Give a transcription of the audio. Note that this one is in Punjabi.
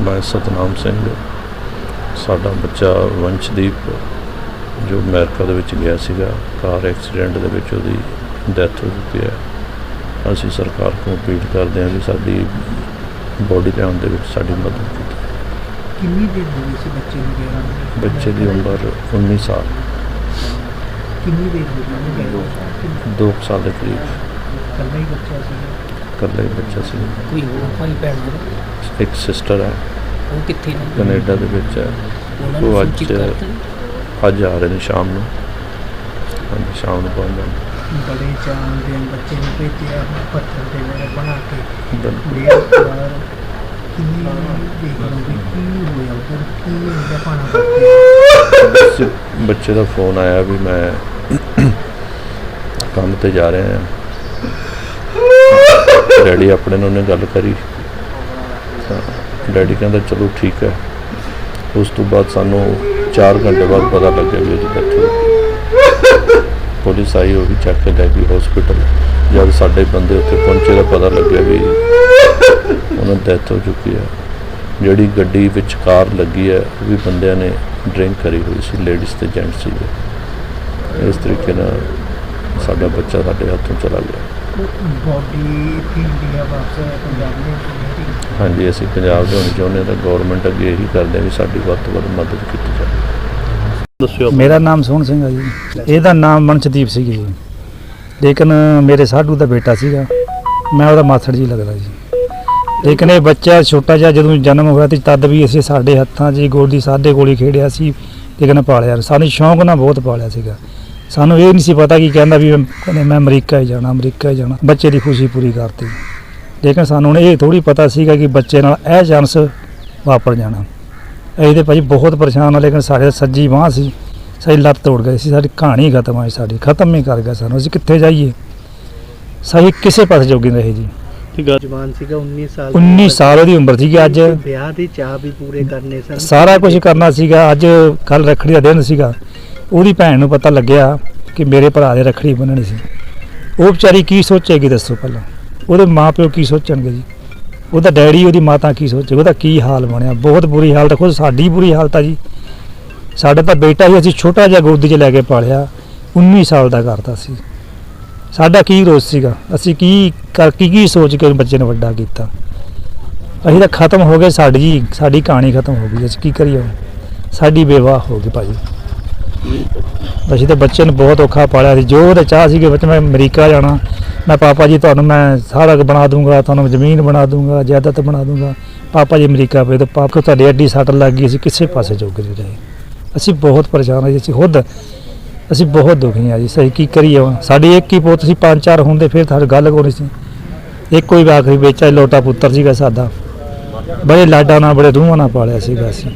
ਮੈਂ ਸਤਨਾਮ ਸਿੰਘ ਸਾਡਾ ਬੱਚਾ ਵੰਸ਼ਦੀਪ ਜੋ ਅਮਰੀਕਾ ਦੇ ਵਿੱਚ ਗਿਆ ਸੀਗਾ ਕਾਰ ਐਕਸੀਡੈਂਟ ਦੇ ਵਿੱਚ ਉਹਦੀ ਡੈਥ ਹੋ ਚੁੱਕੀ ਹੈ। ਅਸੀਂ ਸਰਕਾਰ ਨੂੰ ਅਪੀਲ ਕਰਦੇ ਹਾਂ ਕਿ ਸਾਡੀ ਬੋਡੀ ਲਿਆਉਣ ਦੇ ਵਿੱਚ ਸਾਡੀ ਮਦਦ ਕੀਤੀ ਕਿੰਨੀ ਦੇਰ ਹੋ ਗਈ ਸੀ ਬੱਚੇ ਨੂੰ ਗਿਆ? ਬੱਚੇ ਦੀ ਉਮਰ 19 ਸਾਲ। ਕਿੰਨੀ ਦੇਰ ਹੋ ਗਈ ਉਹਨੂੰ ਗਏ ਨੂੰ? 2 ਸਾਲ ਦੇ ਕਰੀਬ। ਇਕੱਲਾ ਹੀ ਬੱਚਾ ਸੀ ਇਕੱਲਾ ਹੀ ਬੱਚਾ ਸੀ ਕੋਈ ਹੋਰ ਭਾਈ ਭੈਣ ਹੋਰ? ਇੱਕ ਸਿਸਟਰ ਹੈ। ਉਹ ਕਿੱਥੇ ਨੇ? ਕੈਨੇਡਾ ਦੇ ਵਿੱਚ ਹੈ। ਉਹਨਾਂ ਉਹ ਅੱਜ ਸੂਚਿਤ ਕਰਤਾ ਅੱਜ ਆ ਰਹੇ ਨੇ ਸ਼ਾਮ ਨੂੰ। ਹਾਂਜੀ ਸ਼ਾਮ ਨੂੰ ਪਹੁੰਚ ਜਾਣਗੇ ਬੜੇ ਚਾਅ ਦੇ ਬੱਚੇ ਨੂੰ ਭੇਜਿਆ ਪੱਥਰ ਦੇ ਨਾਲ ਬਣਾ ਕੇ। ਬਿਲਕੁਲ। ਡੇਢ ਵਾਰ ਕਿੰਨੀ ਦੇਖ ਲਓ ਵੀ ਕੀ ਹੋਇਆ ਉਧਰ ਕੀ ਹੁੰਦਾ ਪਾਣਾ ਬੱਚੇ ਬਸ ਬੱਚੇ ਦਾ ਫੋਨ ਆਇਆ ਵੀ ਮੈਂ ਕੰਮ ਤੇ ਜਾ ਰਿਹਾ ਹਾਂ। ਡੈਡੀ ਆਪਣੇ ਨੂੰ ਉਹਨੇ ਗੱਲ ਕਰੀ। ਤਾਂ ਡੈਡੀ ਕਹਿੰਦਾ, ਚਲੋ ਠੀਕ ਹੈ। ਉਸ ਤੋਂ ਬਾਅਦ ਸਾਨੂੰ 4 ਘੰਟੇ ਬਾਅਦ ਪਤਾ ਲੱਗਿਆ ਵੀ ਉਹਦੀ ਡੈਥ ਹੋ। ਗਈ ਪੁਲਿਸ ਆਈ, ਉਹ ਵੀ ਚੱਕ ਕੇ ਲੈ ਗਈ ਹਸਪੀਟਲ ਜਦ ਸਾਡੇ ਬੰਦੇ ਉੱਥੇ ਪਹੁੰਚੇ ਤਾਂ ਪਤਾ ਲੱਗਿਆ ਵੀ ਉਹਨਾਂ ਦੀ ਡੈਥ ਹੋ ਚੁੱਕੀ ਹੈ। ਜਿਹੜੀ ਗੱਡੀ ਵਿੱਚ ਕਾਰ ਲੱਗੀ ਹੈ, ਉਹ ਵੀ ਬੰਦਿਆਂ ਨੇ ਡਰਿੰਕ ਕਰੀ ਹੋਈ ਸੀ ਲੇਡੀਜ਼ ਤੇ ਜੈਂਟਸ ਸੀਗੇ। ਇਸ ਤਰੀਕੇ ਨਾਲ ਸਾਡਾ ਬੱਚਾ ਸਾਡੇ ਹੱਥੋਂ ਚਲਾ ਗਿਆ। ਬੋਡੀ ਇੱਥੇ ਇੰਡੀਆ ਵਾਪਸ ਪੰਜਾਬ ਦੇ ਵਿੱਚ ਹਾਂਜੀ ਅਸੀਂ ਪੰਜਾਬ ਦੇ ਹੋਣੀ ਚਾਹੁੰਦੇ ਹਾਂ ਤਾਂ ਗਵਰਨਮੈਂਟ ਅੱਗੇ ਇਹੀ ਕਰਦੇ ਹਾਂ ਵੀ ਸਾਡੀ ਵੱਧ ਤੋਂ ਵੱਧ ਮਦਦ ਕੀਤੀ ਜਾਵੇ। ਦੱਸਿਓ ਮੇਰਾ ਨਾਮ ਸੋਹਣ ਸਿੰਘ ਹੈ ਜੀ। ਇਹਦਾ ਨਾਮ ਮਨਚਦੀਪ ਸੀ ਜੀ। ਲੇਕਿਨ ਮੇਰੇ ਸਾਡੂ ਦਾ ਬੇਟਾ ਸੀਗਾ। ਮੈਂ ਉਹਦਾ ਮਾਸੜ ਜੀ ਲੱਗਦਾ ਜੀ। ਲੇਕਿਨ ਇਹ ਬੱਚਾ ਛੋਟਾ ਜਿਹਾ ਜਦੋਂ ਜਨਮ ਹੋਇਆ ਤੇ ਤਦ ਵੀ ਅਸੀਂ ਸਾਡੇ ਹੱਥਾਂ 'ਚ ਗੋਲੀ ਸਾਡੇ ਗੋਲੀ ਖੇਡਿਆ ਸੀ। ਲੇਕਿਨ ਪਾਲਿਆ ਸਾਨੂੰ ਸ਼ੌਂਕ ਨਾਲ ਬਹੁਤ ਪਾਲਿਆ ਸੀਗਾ। ਸਾਨੂੰ ਇਹ ਨਹੀਂ ਸੀ ਪਤਾ ਕਿ ਕਹਿੰਦਾ ਵੀ ਮੈਂ ਅਮਰੀਕਾ ਹੀ ਜਾਣਾ ਅਮਰੀਕਾ ਹੀ ਜਾਣਾ। ਬੱਚੇ ਦੀ ਖੁਸ਼ੀ ਪੂਰੀ ਕਰਤੀ। ਲੇਕਿਨ ਸਾਨੂੰ ਹੁਣ ਇਹ ਥੋੜੀ ਪਤਾ ਸੀਗਾ ਕਿ ਬੱਚੇ ਨਾਲ ਇਹ ਚਾਂਸ ਵਾਪਰ ਜਾਣਾ। ਅਸੀਂ ਤੇ ਭਾਜੀ ਬਹੁਤ ਪਰੇਸ਼ਾਨ ਆ ਲੇਕਿਨ ਸਾਡੇ ਸੱਜੀ ਬਾਂਹ ਸੀ ਸਾਡੀ ਲੱਤ ਤੋੜ ਗਈ ਸੀ ਸਾਡੀ ਕਹਾਣੀ ਖਤਮ ਆਈ ਸਾਡੀ ਖਤਮ ਹੀ ਕਰ ਗਿਆ ਸਾਨੂੰ। ਅਸੀਂ ਕਿੱਥੇ ਜਾਈਏ? ਸਹੀ ਕਿਸੇ ਪਾਸੇ ਜੋਗੀ ਨਹੀਂ ਰਹੇ ਜੀ। ਜਵਾਨ ਸੀਗਾ 19 ਸਾਲ 19 ਸਾਲ ਦੀ ਉਮਰ ਸੀਗੀ ਅੱਜ। ਵਿਆਹ ਦੇ ਚਾਹ ਵੀ ਪੂਰੇ ਕਰਨੇ ਸਨ। ਸਾਰਾ ਕੁਝ ਕਰਨਾ ਸੀਗਾ। ਅੱਜ ਕੱਲ ਰੱਖੜੀ ਦਾ ਦਿਨ ਸੀਗਾ। ਉਹਦੀ ਭੈਣ ਨੂੰ ਪਤਾ ਲੱਗਿਆ ਕਿ ਮੇਰੇ ਭਰਾ ਦੇ ਰੱਖੜੀ ਬੰਨਣੀ ਸੀ। ਉਹ ਵਿਚਾਰੀ ਕੀ ਸੋਚੇਗੀ ਦੱਸੋ ਪਹਿਲਾਂ? ਉਹਦੇ ਮਾਪਿਓ ਕੀ ਸੋਚਣਗੇ ਜੀ? ਉਹਦਾ ਡੈਡੀ, ਉਹਦੀ ਮਾਤਾ ਕੀ ਸੋਚੇ ਉਹਦਾ ਕੀ ਹਾਲ ਬਣਿਆ? ਬਹੁਤ ਬੁਰੀ ਹਾਲਤ ਖੁਦ ਸਾਡੀ ਬੁਰੀ ਹਾਲਤ ਆ ਜੀ। ਸਾਡਾ ਤਾਂ ਬੇਟਾ ਹੀ ਅਸੀਂ ਛੋਟਾ ਜਿਹਾ ਗੋਦੀ 'ਚ ਲੈ ਕੇ ਪਾਲਿਆ। 19 ਸਾਲ ਦਾ ਕਰਤਾ ਸੀ। ਸਾਡਾ ਕੀ ਰੋਸ ਸੀਗਾ? ਅਸੀਂ ਕੀ ਕਰ, ਕੀ ਕੀ ਸੋਚ ਕੇ ਬੱਚੇ ਨੂੰ ਵੱਡਾ ਕੀਤਾ? ਅਸੀਂ ਤਾਂ ਖਤਮ ਹੋ ਗਏ। ਸਾਡੀ ਜੀ ਸਾਡੀ ਕਹਾਣੀ ਖਤਮ ਹੋ ਗਈ। ਅਸੀਂ ਕੀ ਕਰੀਏ ਸਾਡੀ ਬੇਵਾਹ ਹੋ ਗਈ ਭਾਜੀ। ਅਸੀਂ ਤਾਂ ਬੱਚੇ ਨੂੰ ਬਹੁਤ ਔਖਾ ਪਾਲਿਆ ਸੀ। ਜੋ ਉਹਦਾ ਚਾਹ ਸੀ ਕਿ ਬੱਚਾ ਮੈਂ ਅਮਰੀਕਾ ਜਾਣਾ। ਮੈਂ ਪਾਪਾ ਜੀ ਤੁਹਾਨੂੰ ਮੈਂ ਸਾਰਾ ਕੁਝ ਬਣਾ ਦੂੰਗਾ ਤੁਹਾਨੂੰ ਜ਼ਮੀਨ ਬਣਾ ਦੂੰਗਾ ਜਾਇਦਾਦ ਬਣਾ ਦੂੰਗਾ ਪਾਪਾ ਜੀ ਅਮਰੀਕਾ ਪਏ ਤਾਂ ਪਾਪਾ ਤੁਹਾਡੀ ਐਡੀ ਸੱਟ ਲੱਗ ਗਈ, ਅਸੀਂ ਕਿਸੇ ਪਾਸੇ ਜੋਗ ਨਹੀਂ ਰਹੇ। ਅਸੀਂ ਬਹੁਤ ਪਰੇਸ਼ਾਨ ਹਾਂ ਜੀ ਅਸੀਂ ਖੁਦ, ਅਸੀਂ ਬਹੁਤ ਦੁਖੀ ਹਾਂ ਜੀ। ਸਹੀ, ਕੀ ਕਰੀਏ ਹੁਣ? ਸਾਡੀ ਇੱਕ ਹੀ ਪੁੱਤ ਸੀ, ਪੰਜ ਚਾਰ ਹੁੰਦੇ, ਫਿਰ ਤਾਂ ਗੱਲ ਕੋਈ ਸੀ। ਇੱਕੋ ਹੀ ਆਖਰੀ ਵੇਚਾ ਲੋਟਾ ਪੁੱਤਰ ਸੀਗਾ ਸਾਡਾ। ਬੜੇ ਲਾਡਾਂ ਨਾਲ, ਬੜੇ ਰੂਹਾਂ ਨਾਲ ਪਾਲਿਆ ਸੀਗਾ ਅਸੀਂ।